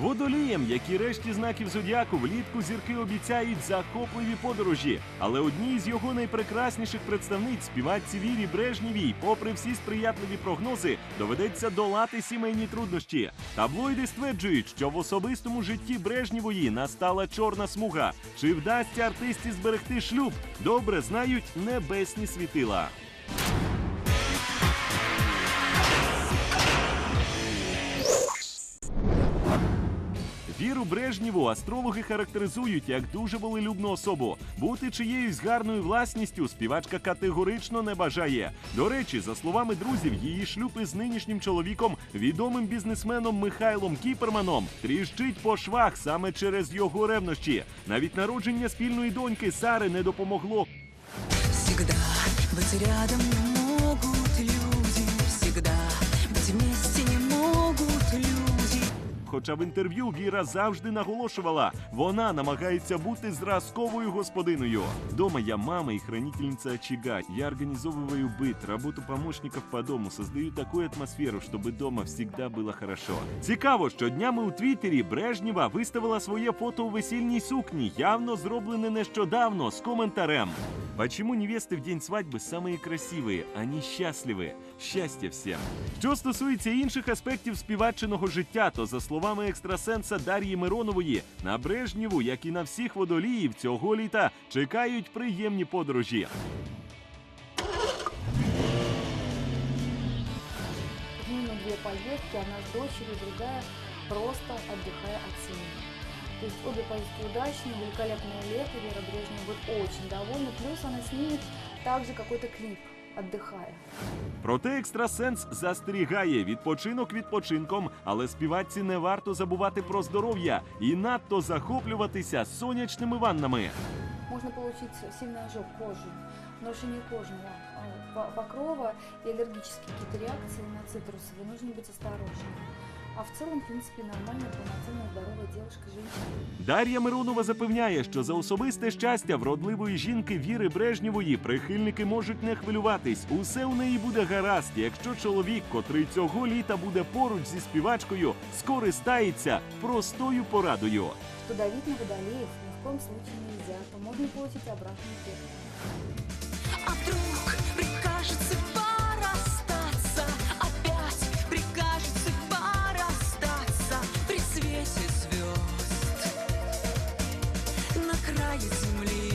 Водолієм, як і решті знаків зодіаку, влітку зірки обіцяють захопливі подорожі. Але одній з його найпрекрасніших представниць, співачці Вірі Брежнєвій, попри всі сприятливі прогнози, доведеться долати сімейні труднощі. Таблоїди стверджують, що в особистому житті Брежнєвої настала чорна смуга. Чи вдасться артисті зберегти шлюб? Добре знають небесні світила. Віру Брежнєву астрологи характеризують як дуже волелюбну особу. Бути чиєюсь гарною власністю співачка категорично не бажає. До речі, за словами друзів, її шлюб із нинішнім чоловіком, відомим бізнесменом Михайлом Кіперманом, тріщить по швах саме через його ревнощі. Навіть народження спільної доньки Сари не допомогло. Всегда рядом Хоча в інтерв'ю Віра завжди наголошувала, вона намагається бути зразковою господиною. Дома я мама и хранительница очага. Я организовываю быт, работу помощников по дому, создаю такую атмосферу, чтобы дома всегда было хорошо. Цікаво, що днями у Твіттері Брежнєва виставила своє фото у весільній сукні, явно зроблене нещодавно, з коментарем. Почему невесты в день свадьбы самые красивые, они счастливы? Щастя всім. Що стосується інших аспектів співачиного життя, то за словами екстрасенса Дар'ї Миронової, на Брежнєву, як і на всіх водоліїв, цього літа чекають приємні подорожі. Минимум две поездки, одна с дочерью, другая просто отдыхая от семьи. То есть обе поездки удачные, великолепное лето, Вера Брежнева будет очень довольна. Плюс она снимет также какой-то клип, отдыхая. Проте екстрасенс застерігає відпочинок відпочинком, але співачці не варто забувати про здоров'я і надто захоплюватися сонячними ваннами. Можно получить сильный ожог кожи, нарушение кожного э, по- покрова и аллергические какие-то реакции на цитрусовые. Нужно быть осторожным. А в целом, в принципе, нормальная, полноценная, здоровая девушка, женщина. Дар'я Миронова запевняє, що за особисте щастя вродливої жінки Віри Брежнєвої прихильники можуть не хвилюватись. Усе у неї буде гаразд, якщо чоловік, котрий цього літа буде поруч зі співачкою, скористається простою порадою. Что давить на водолеев ни в коем случае нельзя, то можно получить обратный эффект. 나의 숨을